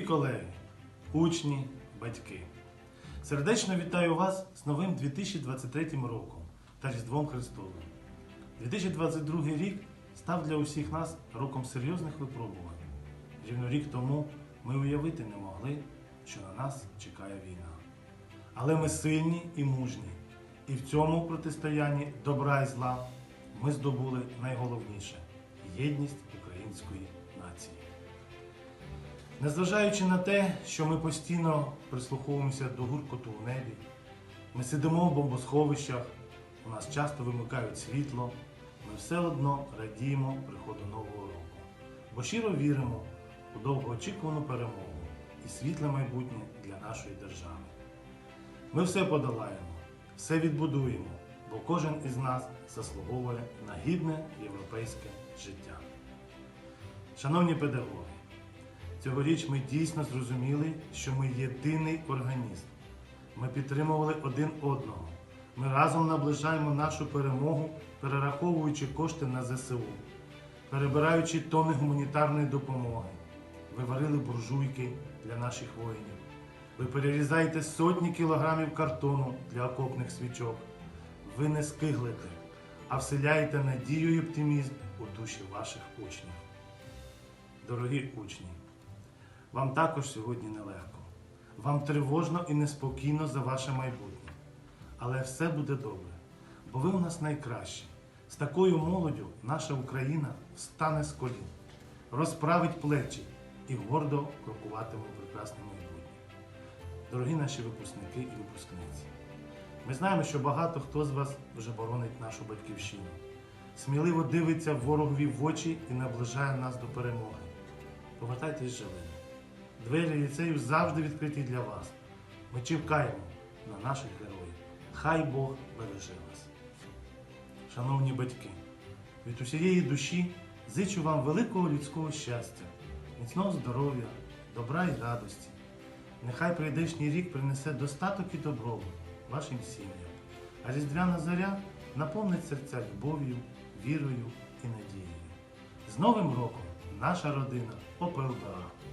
колеги, учні, батьки. Сердечно вітаю вас з новим 2023 роком та Різдвом Христовим. 2022 рік став для усіх нас роком серйозних випробувань. Рівно рік тому ми уявити не могли, що на нас чекає війна. Але ми сильні і мужні, і в цьому протистоянні добра і зла ми здобули найголовніше єдність української. Незважаючи на те, що ми постійно прислуховуємося до гуркоту в небі, ми сидимо в бомбосховищах, у нас часто вимикають світло, ми все одно радіємо приходу нового року, бо щиро віримо у довгоочікувану перемогу і світле майбутнє для нашої держави. Ми все подолаємо, все відбудуємо, бо кожен із нас заслуговує на гідне європейське життя. Шановні педагоги, цьогоріч ми дійсно зрозуміли, що ми єдиний організм. Ми підтримували один одного. Ми разом наближаємо нашу перемогу, перераховуючи кошти на ЗСУ, перебираючи тони гуманітарної допомоги. Ви варили буржуйки для наших воїнів. Ви перерізаєте сотні кілограмів картону для окопних свічок. Ви не скиглите, а вселяєте надію і оптимізм у душі ваших учнів. Дорогі учні, вам також сьогодні нелегко. Вам тривожно і неспокійно за ваше майбутнє. Але все буде добре, бо ви у нас найкращі. З такою молоддю наша Україна встане з колін, розправить плечі і гордо крокуватиме прекрасне майбутнє. Дорогі наші випускники і випускниці, ми знаємо, що багато хто з вас вже боронить нашу батьківщину. Сміливо дивиться ворогові в очі і наближає нас до перемоги. Повертайтесь живими. Двері ліцею завжди відкриті для вас. Ми чекаємо на наших героїв. Хай Бог береже вас. Шановні батьки, від усієї душі зичу вам великого людського щастя, міцного здоров'я, добра і радості. Нехай прийдешній рік принесе достаток і добробут вашим сім'ям, а різдвяна заря наповнить серця любов'ю, вірою і надією. З Новим роком наша родина ОПЛБА!